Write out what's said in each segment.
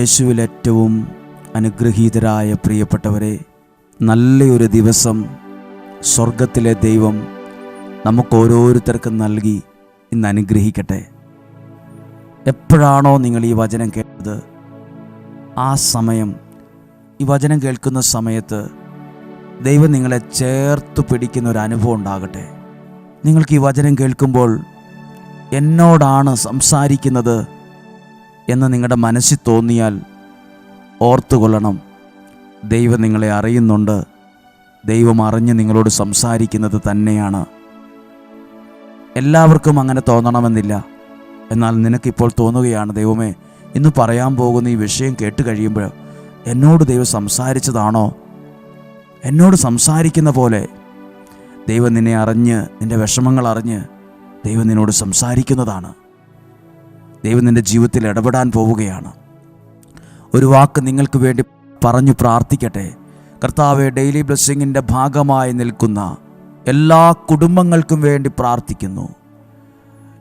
യേശുവിൽ ഏറ്റവും അനുഗ്രഹീതരായ പ്രിയപ്പെട്ടവരെ നല്ലൊരു ദിവസം സ്വർഗത്തിലെ ദൈവം നമുക്ക് ഓരോരുത്തർക്കും നൽകി ഇന്ന് അനുഗ്രഹിക്കട്ടെ. എപ്പോഴാണോ നിങ്ങൾ ഈ വചനം കേട്ടത് ആ സമയം ഈ വചനം കേൾക്കുന്ന സമയത്ത് ദൈവം നിങ്ങളെ ചേർത്ത് പിടിക്കുന്ന ഒരു അനുഭവം ഉണ്ടാകട്ടെ. നിങ്ങൾക്ക് ഈ വചനം കേൾക്കുമ്പോൾ എന്നോടാണ് സംസാരിക്കുന്നത് എന്ന് നിങ്ങളുടെ മനസ്സിൽ തോന്നിയാൽ ഓർത്തുകൊള്ളണം. ദൈവം നിങ്ങളെ അറിയുന്നുണ്ട്. ദൈവം അറിഞ്ഞ് നിങ്ങളോട് സംസാരിക്കുന്നത് തന്നെയാണ്. എല്ലാവർക്കും അങ്ങനെ തോന്നണമെന്നില്ല. എന്നാൽ നിനക്കിപ്പോൾ തോന്നുകയാണ് ദൈവമേ ഇന്ന് പറയാൻ പോകുന്ന ഈ വിഷയം കേട്ട് കഴിയുമ്പോൾ എന്നോട് ദൈവം സംസാരിച്ചതാണോ? എന്നോട് സംസാരിക്കുന്ന പോലെ. ദൈവം നിന്നെ അറിഞ്ഞ് നിന്റെ വിഷമങ്ങൾ അറിഞ്ഞ് ദൈവം നിന്നോട് സംസാരിക്കുന്നതാണ്. ദൈവം നിന്റെ ജീവിതത്തിൽ ഇടപെടാൻ പോവുകയാണ്. ഒരു വാക്ക് നിങ്ങൾക്ക് വേണ്ടി പറഞ്ഞു പ്രാർത്ഥിക്കട്ടെ. കർത്താവ് ഡെയിലി ബ്ലെസ്സിങ്ങിന്റെ ഭാഗമായി നിൽക്കുന്ന എല്ലാ കുടുംബങ്ങൾക്കും വേണ്ടി പ്രാർത്ഥിക്കുന്നു.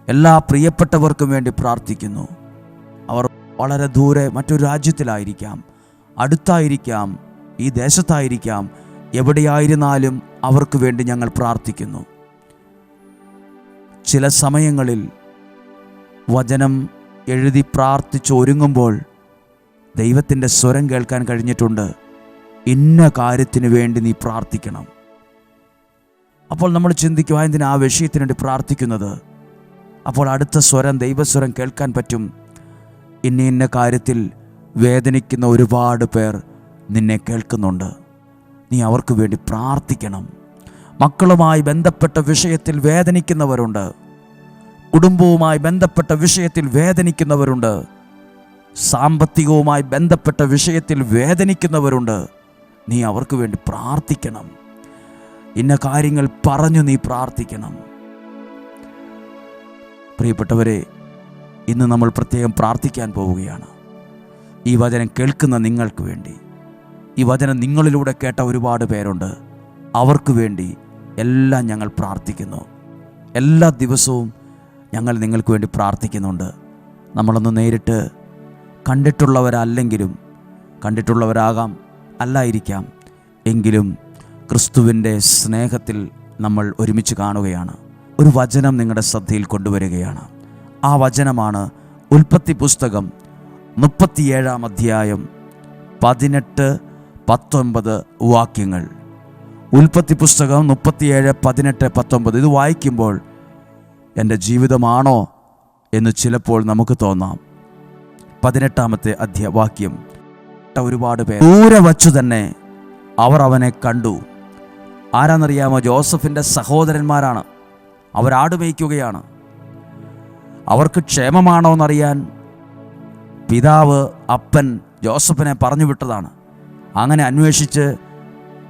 എല്ലാ പ്രിയപ്പെട്ടവർക്കും വേണ്ടി പ്രാർത്ഥിക്കുന്നു. അവർ വളരെ ദൂരെ മറ്റൊരു രാജ്യത്തിലായിരിക്കാം. അടുത്തായിരിക്കാം. ഈ ദേശത്തായിരിക്കാം. എവിടെയായിരുന്നാലും അവർക്ക് വേണ്ടി ഞങ്ങൾ പ്രാർത്ഥിക്കുന്നു. ചില സമയങ്ങളിൽ വചനം എഴുതി പ്രാർത്ഥിച്ച് ഒരുങ്ങുമ്പോൾ ദൈവത്തിന്റെ സ്വരം കേൾക്കാൻ കഴിഞ്ഞിട്ടുണ്ട്. ഇന്ന കാര്യത്തിന് വേണ്ടി നീ പ്രാർത്ഥിക്കണം. അപ്പോൾ നമ്മൾ ചിന്തിക്കുവാൻ "ആ, എന്തിനാ ആ വിഷയത്തിന് വേണ്ടി പ്രാർത്ഥിക്കുന്നത്? അപ്പോൾ അടുത്ത സ്വരം ദൈവസ്വരം കേൾക്കാൻ പറ്റും. ഇന്ന ഇന്ന കാര്യത്തിൽ വേദനിക്കുന്ന ഒരുപാട് പേർ നിന്നെ കേൾക്കുന്നുണ്ട്. നീ അവർക്ക് വേണ്ടി പ്രാർത്ഥിക്കണം. മക്കളുമായി ബന്ധപ്പെട്ട വിഷയത്തിൽ വേദനിക്കുന്നവരുണ്ട്. കുടുംബവുമായി ബന്ധപ്പെട്ട വിഷയത്തിൽ വേദനിക്കുന്നവരുണ്ട്. സാമ്പത്തികവുമായി ബന്ധപ്പെട്ട വിഷയത്തിൽ വേദനിക്കുന്നവരുണ്ട്. നീ അവർക്ക് വേണ്ടി പ്രാർത്ഥിക്കണം. ഇന്ന കാര്യങ്ങൾ പറഞ്ഞു നീ പ്രാർത്ഥിക്കണം. പ്രിയപ്പെട്ടവരെ ഇന്ന് നമ്മൾ പ്രത്യേകം പ്രാർത്ഥിക്കാൻ പോവുകയാണ്. ഈ വചനം കേൾക്കുന്ന നിങ്ങൾക്ക് വേണ്ടി. ഈ വചനം നിങ്ങളിലൂടെ കേട്ട ഒരുപാട് പേരുണ്ട്. അവർക്ക് വേണ്ടി എല്ലാം ഞങ്ങൾ പ്രാർത്ഥിക്കുന്നു. എല്ലാ ദിവസവും ഞങ്ങൾ നിങ്ങൾക്ക് വേണ്ടി പ്രാർത്ഥിക്കുന്നുണ്ട്. നമ്മളൊന്ന് നേരിട്ട് കണ്ടിട്ടുള്ളവരല്ലെങ്കിലും കണ്ടിട്ടുള്ളവരാകാം അല്ലായിരിക്കാം. എങ്കിലും ക്രിസ്തുവിന്റെ സ്നേഹത്തിൽ നമ്മൾ ഒരുമിച്ച് കാണുകയാണ്. ഒരു വചനം നിങ്ങളുടെ ശ്രദ്ധയിൽ കൊണ്ടുവരികയാണ്. ആ വചനമാണ് ഉൽപ്പത്തി പുസ്തകം മുപ്പത്തിയേഴാം അധ്യായം പതിനെട്ട് പത്തൊൻപത് വാക്യങ്ങൾ. ഉൽപ്പത്തി പുസ്തകം മുപ്പത്തിയേഴ് പതിനെട്ട് പത്തൊമ്പത് ഇത് വായിക്കുമ്പോൾ എന്റെ ജീവിതമാണോ എന്ന് ചിലപ്പോൾ നമുക്ക് തോന്നാം. പതിനെട്ടാമത്തെ അധ്യവാക്യം. ഒരുപാട് പേർ ദൂരെ വച്ചു തന്നെ അവർ അവനെ കണ്ടു. ആരാന്നറിയാമോ? ജോസഫിന്റെ സഹോദരന്മാരാണ്. അവരാട് മേയ്ക്കുകയാണ്. അവർക്ക് ക്ഷേമമാണോ എന്നറിയാൻ പിതാവ് അപ്പൻ ജോസഫിനെ പറഞ്ഞു വിട്ടതാണ്. അങ്ങനെ അന്വേഷിച്ച്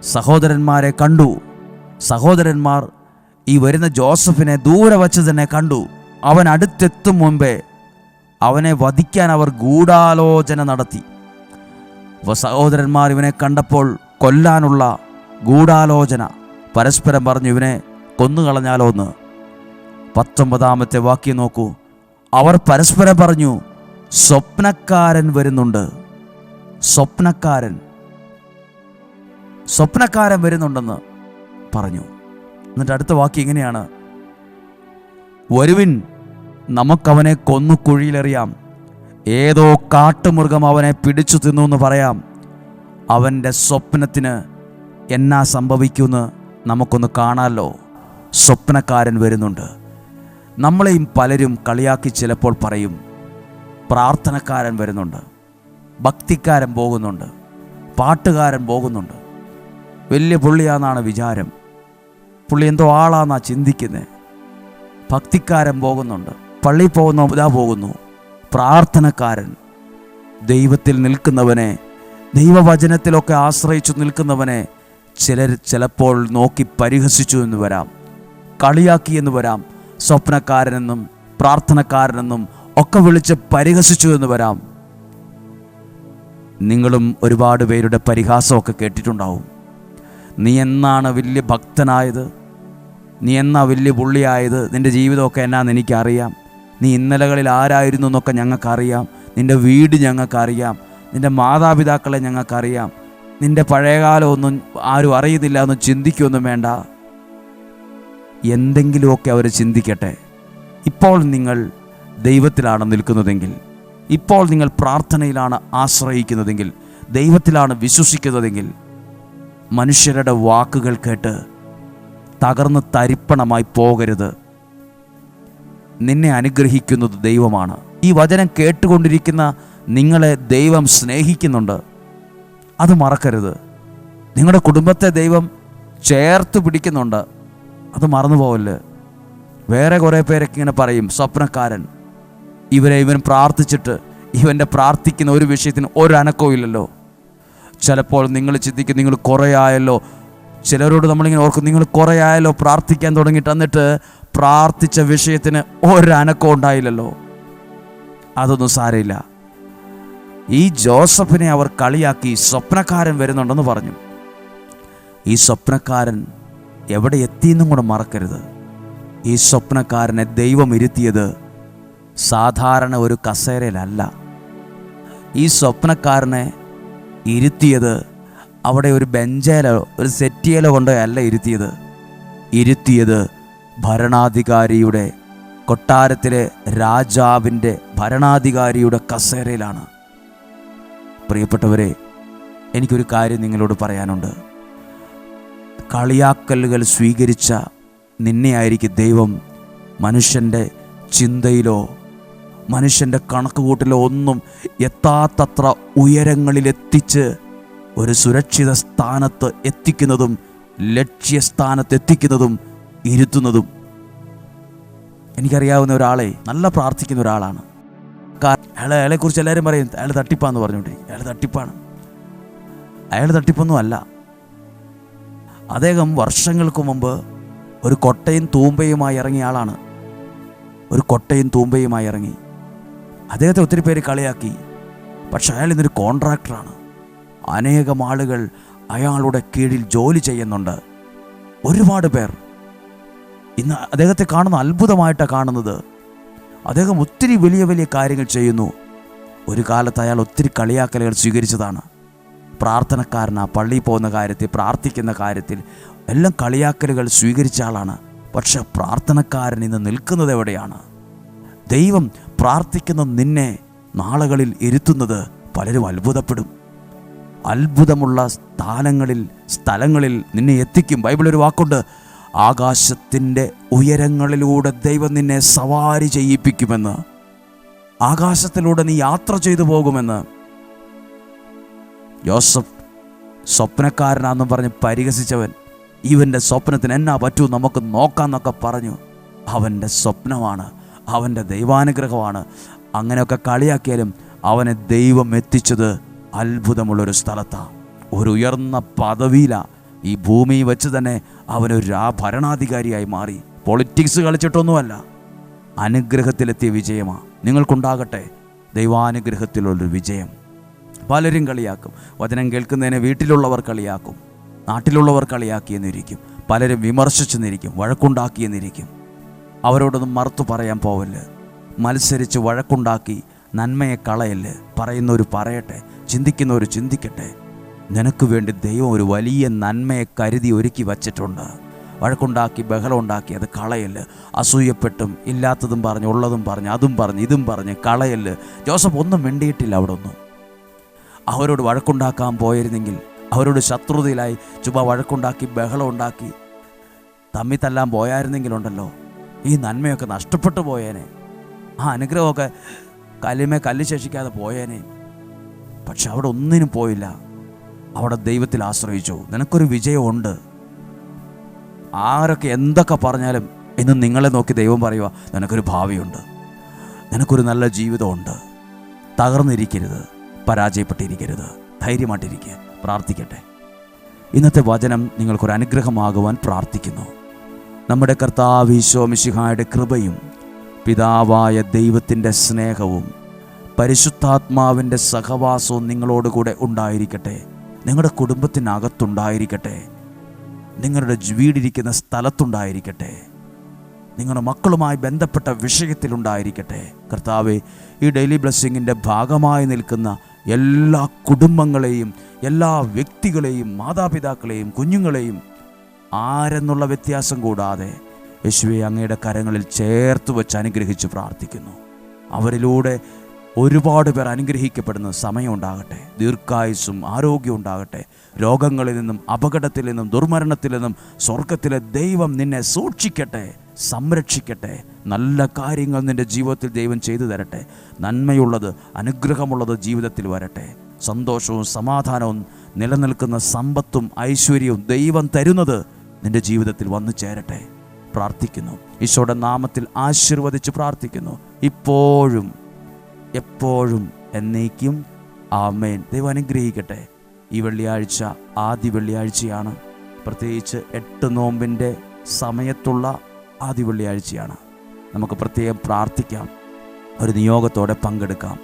സഹോദരന്മാരെ കണ്ടു. സഹോദരന്മാർ ഈ വരുന്ന ജോസഫിനെ ദൂരെ വച്ച് തന്നെ കണ്ടു. അവൻ അടുത്തെത്തും മുമ്പേ അവനെ വധിക്കാൻ അവർ ഗൂഢാലോചന നടത്തി. സഹോദരന്മാർ ഇവനെ കണ്ടപ്പോൾ കൊല്ലാനുള്ള ഗൂഢാലോചന. പരസ്പരം പറഞ്ഞു ഇവനെ കൊന്നുകളഞ്ഞാലോ എന്ന്? പത്തൊമ്പതാമത്തെ വാക്യം നോക്കൂ. അവർ പരസ്പരം പറഞ്ഞു സ്വപ്നക്കാരൻ വരുന്നുണ്ട്. സ്വപ്നക്കാരൻ. സ്വപ്നക്കാരൻ വരുന്നുണ്ടെന്ന് പറഞ്ഞു. എന്നിട്ട് അടുത്ത വാക്യം ഇങ്ങനെയാണ് വരുവിൻ നമുക്കവനെ കൊന്നു കുഴിയിലെറിയാം. ഏതോ കാട്ടുമൃഗം അവനെ പിടിച്ചു തിന്നു എന്ന് പറയാം. അവന്റെ സ്വപ്നത്തിന് എന്നാ സംഭവിക്കുമെന്ന് നമുക്കൊന്ന് കാണാമല്ലോ സ്വപ്നക്കാരൻ വരുന്നുണ്ട്. നമ്മളെയും പലരും കളിയാക്കി ചിലപ്പോൾ പറയും പ്രാർത്ഥനക്കാരൻ വരുന്നുണ്ട് ഭക്തിക്കാരൻ പോകുന്നുണ്ട് പാട്ടുകാരൻ പോകുന്നുണ്ട്. വലിയ പുള്ളിയാന്നാണ് വിചാരം. പുള്ളി എന്തോ ആളാന്നാ ചിന്തിക്കുന്നത് ഭക്തിക്കാരൻ പോകുന്നുണ്ട്. പള്ളിയിൽ പോകുന്ന ഇതാ പോകുന്നു. പ്രാർത്ഥനക്കാരൻ. ദൈവത്തിൽ നിൽക്കുന്നവനെ ദൈവവചനത്തിലൊക്കെ ആശ്രയിച്ചു നിൽക്കുന്നവനെ ചിലർ ചിലപ്പോൾ നോക്കി പരിഹസിച്ചു എന്ന് വരാം. കളിയാക്കി എന്ന് വരാം. സ്വപ്നക്കാരനെന്നും പ്രാർത്ഥനക്കാരനെന്നും ഒക്കെ വിളിച്ച് പരിഹസിച്ചു എന്ന് വരാം. നിങ്ങളും ഒരുപാട് പേരുടെ പരിഹാസമൊക്കെ കേട്ടിട്ടുണ്ടാവും. നീ എന്നാണ് വലിയ ഭക്തനായത്? നീ എന്നാ വലിയ പുള്ളിയായത്? നിന്റെ ജീവിതമൊക്കെ എന്നാന്ന് എനിക്കറിയാം. നീ ഇന്നലകളിൽ ആരായിരുന്നു എന്നൊക്കെ ഞങ്ങൾക്കറിയാം. നിന്റെ വീട് ഞങ്ങൾക്കറിയാം. നിന്റെ മാതാപിതാക്കളെ ഞങ്ങൾക്കറിയാം. നിന്റെ പഴയകാലമൊന്നും ആരും അറിയുന്നില്ല എന്ന് ചിന്തിക്കൊന്നും വേണ്ട. എന്തെങ്കിലുമൊക്കെ അവർ ചിന്തിക്കട്ടെ. ഇപ്പോൾ നിങ്ങൾ ദൈവത്തിലാണ് നിൽക്കുന്നതെങ്കിൽ ഇപ്പോൾ നിങ്ങൾ പ്രാർത്ഥനയിലാണ് ആശ്രയിക്കുന്നതെങ്കിൽ ദൈവത്തിലാണ് വിശ്വസിക്കുന്നതെങ്കിൽ മനുഷ്യരുടെ വാക്കുകൾ കേട്ട് തകർന്ന് തരിപ്പണമായി പോകരുത്. നിന്നെ അനുഗ്രഹിക്കുന്നത് ദൈവമാണ്. ഈ വചനം കേട്ടുകൊണ്ടിരിക്കുന്ന നിങ്ങളെ ദൈവം സ്നേഹിക്കുന്നുണ്ട്. അത് മറക്കരുത്. നിങ്ങളുടെ കുടുംബത്തെ ദൈവം ചേർത്ത് പിടിക്കുന്നുണ്ട്. അത് മറന്നു പോവല്ല് വേറെ കുറേ പേരൊക്കെ ഇങ്ങനെ പറയും സ്വപ്നക്കാരൻ. ഇവരെ ഇവൻ പ്രാർത്ഥിച്ചിട്ട് ഇവന്റെ പ്രാർത്ഥിക്കുന്ന ഒരു വിഷയത്തിന് ഒരനക്കവും ഇല്ലല്ലോ. ചിലപ്പോൾ നിങ്ങൾ ചിന്തിക്കും നിങ്ങൾ കുറേ ആയല്ലോ. ചിലരോട് നമ്മളിങ്ങനെ ഓർക്കും നിങ്ങൾ കുറേ ആയല്ലോ പ്രാർത്ഥിക്കാൻ തുടങ്ങിയിട്ട് എന്നിട്ട് പ്രാർത്ഥിച്ച വിഷയത്തിന് ഒരനക്കം ഉണ്ടായില്ലല്ലോ. അതൊന്നും സാരമില്ല. ഈ ജോസഫിനെ അവർ കളിയാക്കി സ്വപ്നക്കാരൻ വരുന്നുണ്ടെന്ന് പറഞ്ഞു. ഈ സ്വപ്നക്കാരൻ എവിടെ എത്തിയെന്നും കൂടെ മറക്കരുത്. ഈ സ്വപ്നക്കാരനെ ദൈവം ഇരുത്തിയത് സാധാരണ ഒരു കസേരയിലല്ല. ഈ സ്വപ്നക്കാരനെ ഇരുത്തിയത് അവിടെ ഒരു ബെഞ്ചേലോ ഒരു സെറ്റിയേലോ കൊണ്ടോ അല്ല ഇരുത്തിയത്. ഇരുത്തിയത് ഭരണാധികാരിയുടെ കൊട്ടാരത്തിലെ രാജാവിന്റെ ഭരണാധികാരിയുടെ കസേരയിലാണ്. പ്രിയപ്പെട്ടവരെ എനിക്കൊരു കാര്യം നിങ്ങളോട് പറയാനുണ്ട്. കളിയാക്കലുകൾ സ്വീകരിച്ച നിന്നെയായിരിക്കും ദൈവം മനുഷ്യന്റെ ചിന്തയിലോ മനുഷ്യന്റെ കണക്കുകൂട്ടിലോ ഒന്നും എത്താത്തത്ര ഉയരങ്ങളിലെത്തിച്ച് ഒരു സുരക്ഷിത സ്ഥാനത്ത് എത്തിക്കുന്നതും ലക്ഷ്യസ്ഥാനത്ത് എത്തിക്കുന്നതും ഇരുത്തുന്നതും എനിക്കറിയാവുന്ന ഒരാളെ നല്ല പ്രാർത്ഥിക്കുന്ന ഒരാളാണ്. അയാളെ അയാളെക്കുറിച്ച് എല്ലാവരും പറയും അയാൾ തട്ടിപ്പാന്ന് പറഞ്ഞുകൊണ്ടിരിക്കും അയാൾ തട്ടിപ്പാണ്. അയാൾ തട്ടിപ്പൊന്നും അല്ല. അദ്ദേഹം വർഷങ്ങൾക്ക് മുമ്പ് ഒരു കൊട്ടയും തൂമ്പയുമായി ഇറങ്ങിയ ആളാണ്. ഒരു കൊട്ടയും തൂമ്പയുമായി ഇറങ്ങി. അദ്ദേഹത്തെ ഒത്തിരി പേര് കളിയാക്കി. പക്ഷെ അയാൾ ഇന്നൊരു കോൺട്രാക്ടറാണ്. അനേകം ആളുകൾ അയാളുടെ കീഴിൽ ജോലി ചെയ്യുന്നുണ്ട്. ഒരുപാട് പേർ. ഇന്ന് അദ്ദേഹത്തെ കാണുന്ന അത്ഭുതമായിട്ടാണ് കാണുന്നത്. അദ്ദേഹം ഒത്തിരി വലിയ വലിയ കാര്യങ്ങൾ ചെയ്യുന്നു. ഒരു കാലത്ത് അയാൾ ഒത്തിരി കളിയാക്കലുകൾ സ്വീകരിച്ചതാണ്. പ്രാർത്ഥനക്കാരനാ പള്ളിയിൽ പോകുന്ന കാര്യത്തിൽ പ്രാർത്ഥിക്കുന്ന കാര്യത്തിൽ എല്ലാം കളിയാക്കലുകൾ സ്വീകരിച്ച ആളാണ്. പക്ഷെ പ്രാർത്ഥനക്കാരൻ ഇന്ന് നിൽക്കുന്നത് എവിടെയാണ്? ദൈവം പ്രാർത്ഥിക്കുന്ന നിന്നെ നാളുകളിൽ ഇരുത്തുന്നത് പലരും അത്ഭുതപ്പെടും. അത്ഭുതമുള്ള സ്ഥാനങ്ങളിൽ സ്ഥലങ്ങളിൽ നിന്നെ എത്തിക്കും. ബൈബിൾ ഒരു വാക്കുണ്ട് ആകാശത്തിന്റെ ഉയരങ്ങളിലൂടെ ദൈവം നിന്നെ സവാരി ചെയ്യിപ്പിക്കുമെന്ന്. ആകാശത്തിലൂടെ നീ യാത്ര ചെയ്തു പോകുമെന്ന്. ജോസഫ് സ്വപ്നക്കാരനാന്നും പറഞ്ഞ് പരിഹസിച്ചവൻ ഇവന്റെ സ്വപ്നത്തിന് എന്നാ പറ്റൂ? നമുക്ക് നോക്കാമെന്നൊക്കെ പറഞ്ഞു. അവന്റെ സ്വപ്നമാണ് അവന്റെ ദൈവാനുഗ്രഹമാണ്. അങ്ങനെയൊക്കെ കളിയാക്കിയാലും അവനെ ദൈവം എത്തിച്ചത് അത്ഭുതമുള്ളൊരു സ്ഥലത്താണ് ഒരു ഉയർന്ന പദവിയിലാണ് ഈ ഭൂമി വെച്ച് തന്നെ അവനൊരു ആ ഭരണാധികാരിയായി മാറി. പൊളിറ്റിക്സ് കളിച്ചിട്ടൊന്നുമല്ല. അനുഗ്രഹത്തിലെത്തിയ വിജയമാണ് നിങ്ങൾക്കുണ്ടാകട്ടെ ദൈവാനുഗ്രഹത്തിലുള്ളൊരു വിജയം. പലരും കളിയാക്കും. വചനം കേൾക്കുന്നതിനെ വീട്ടിലുള്ളവർ കളിയാക്കും. നാട്ടിലുള്ളവർ കളിയാക്കിയെന്നിരിക്കും. പലരും വിമർശിച്ചെന്നിരിക്കും. വഴക്കുണ്ടാക്കിയെന്നിരിക്കും. അവരോടൊന്നും മറുത്തു പറയാൻ പോവല്ല്. മത്സരിച്ച് വഴക്കുണ്ടാക്കി നന്മയെ കളയല്ല് പറയുന്നവർ പറയട്ടെ ചിന്തിക്കുന്നവർ ചിന്തിക്കട്ടെ. നിനക്ക് വേണ്ടി ദൈവം ഒരു വലിയ നന്മയെ കരുതി ഒരുക്കി വച്ചിട്ടുണ്ട്. വഴക്കുണ്ടാക്കി ബഹളമുണ്ടാക്കി അത് കളയല്ല് അസൂയപ്പെട്ടും ഇല്ലാത്തതും പറഞ്ഞ് ഉള്ളതും പറഞ്ഞ് അതും പറഞ്ഞ് ഇതും പറഞ്ഞ് കളയല്ല് ജോസഫ് ഒന്നും മിണ്ടിയിട്ടില്ല അവിടെ ഒന്നും അവരോട് വഴക്കുണ്ടാക്കാൻ പോയിരുന്നെങ്കിൽ അവരോട് ശത്രുതയിലായി ചുമ്മാ വഴക്കുണ്ടാക്കി ബഹളമുണ്ടാക്കി തമ്മി തല്ലാൻ പോയായിരുന്നെങ്കിലുണ്ടല്ലോ. ഈ നന്മയൊക്കെ നഷ്ടപ്പെട്ടു പോയേനെ. ആ അനുഗ്രഹമൊക്കെ കല്ലുമേ കല്ല് ശേഷിക്കാതെ പോയേനെ. പക്ഷെ അവിടെ ഒന്നിനും പോയില്ല. അവിടെ ദൈവത്തിൽ ആശ്രയിച്ചു. നിനക്കൊരു വിജയമുണ്ട്. ആരൊക്കെ എന്തൊക്കെ പറഞ്ഞാലും ഇന്ന് നിങ്ങളെ നോക്കി ദൈവം പറയുക നിനക്കൊരു ഭാവിയുണ്ട്. നിനക്കൊരു നല്ല ജീവിതമുണ്ട്. തകർന്നിരിക്കരുത്. പരാജയപ്പെട്ടിരിക്കരുത്. ധൈര്യമായിട്ടിരിക്കുക പ്രാർത്ഥിക്കട്ടെ. ഇന്നത്തെ വചനം നിങ്ങൾക്കൊരു അനുഗ്രഹമാകുവാൻ പ്രാർത്ഥിക്കുന്നു. നമ്മുടെ കർത്താവ് ഈശോ മിശിഹായുടെ കൃപയും പിതാവായ ദൈവത്തിന്റെ സ്നേഹവും പരിശുദ്ധാത്മാവിന്റെ സഹവാസവും നിങ്ങളോടുകൂടെ ഉണ്ടായിരിക്കട്ടെ. നിങ്ങളുടെ കുടുംബത്തിനകത്തുണ്ടായിരിക്കട്ടെ. നിങ്ങളുടെ വീടിരിക്കുന്ന സ്ഥലത്തുണ്ടായിരിക്കട്ടെ. നിങ്ങളുടെ മക്കളുമായി ബന്ധപ്പെട്ട വിഷയത്തിലുണ്ടായിരിക്കട്ടെ. കർത്താവെ ഈ ഡെയിലി ബ്ലെസ്സിങ്ങിന്റെ ഭാഗമായി നിൽക്കുന്ന എല്ലാ കുടുംബങ്ങളെയും എല്ലാ വ്യക്തികളെയും മാതാപിതാക്കളെയും കുഞ്ഞുങ്ങളെയും ആരെന്നുള്ള വ്യത്യാസം കൂടാതെ യേശുവെ അങ്ങയുടെ കരങ്ങളിൽ ചേർത്ത് വെച്ച് അനുഗ്രഹിച്ച് പ്രാർത്ഥിക്കുന്നു. അവരിലൂടെ ഒരുപാട് പേർ അനുഗ്രഹിക്കപ്പെടുന്ന സമയമുണ്ടാകട്ടെ ദീർഘായുസ്സും ആരോഗ്യം ഉണ്ടാകട്ടെ. രോഗങ്ങളിൽ നിന്നും അപകടത്തിൽ നിന്നും ദുർമരണത്തിൽ നിന്നും സ്വർഗത്തിലെ ദൈവം നിന്നെ സൂക്ഷിക്കട്ടെ സംരക്ഷിക്കട്ടെ. നല്ല കാര്യങ്ങൾ നിന്റെ ജീവിതത്തിൽ ദൈവം ചെയ്തു തരട്ടെ. നന്മയുള്ളത് അനുഗ്രഹമുള്ളത് ജീവിതത്തിൽ വരട്ടെ. സന്തോഷവും സമാധാനവും നിലനിൽക്കുന്ന സമ്പത്തും ഐശ്വര്യവും ദൈവം തരുന്നത് നിന്റെ ജീവിതത്തിൽ വന്നു ചേരട്ടെ. പ്രാർത്ഥിക്കുന്നു. ഈശോയുടെ നാമത്തിൽ ആശീർവദിച്ച് പ്രാർത്ഥിക്കുന്നു. ഇപ്പോഴും എപ്പോഴും എന്നേക്കും ആമേൻ. ദൈവം അനുഗ്രഹിക്കട്ടെ. ഈ വെള്ളിയാഴ്ച ആദ്യ വെള്ളിയാഴ്ചയാണ്. പ്രത്യേകിച്ച് എട്ട് നോമ്പിന്റെ സമയത്തുള്ള ആദ്യ വെള്ളിയാഴ്ചയാണ്. നമുക്ക് പ്രത്യേകം പ്രാർത്ഥിക്കാം. ഒരു നിയോഗത്തോടെ പങ്കെടുക്കാം.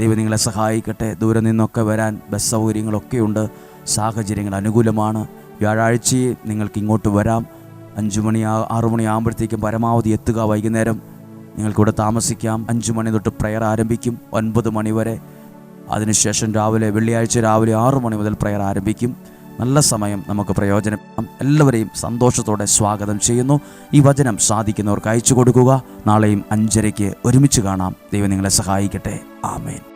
ദൈവം നിങ്ങളെ സഹായിക്കട്ടെ. ദൂരെ നിന്നൊക്കെ വരാൻ ബസ് സൗകര്യങ്ങളൊക്കെയുണ്ട്. സാഹചര്യങ്ങൾ അനുകൂലമാണ്. വ്യാഴാഴ്ചയെ നിങ്ങൾക്ക് ഇങ്ങോട്ട് വരാം. അഞ്ചു മണി ആറു മണി ആകുമ്പോഴത്തേക്കും പരമാവധി എത്തുക. വൈകുന്നേരം നിങ്ങൾക്കിവിടെ താമസിക്കാം. അഞ്ചു മണി തൊട്ട് പ്രെയർ ആരംഭിക്കും. ഒൻപത് മണി വരെ. അതിനുശേഷം രാവിലെ വെള്ളിയാഴ്ച രാവിലെ ആറു മണി മുതൽ പ്രെയർ ആരംഭിക്കും. നല്ല സമയം നമുക്ക് പ്രയോജനം. എല്ലാവരെയും സന്തോഷത്തോടെ സ്വാഗതം ചെയ്യുന്നു. ഈ വചനം സാധിക്കുന്നവർക്ക് അയച്ചു കൊടുക്കുക. നാളെയും അഞ്ചരയ്ക്ക് ഒരുമിച്ച് കാണാം. ദൈവം നിങ്ങളെ സഹായിക്കട്ടെ. ആമേൻ.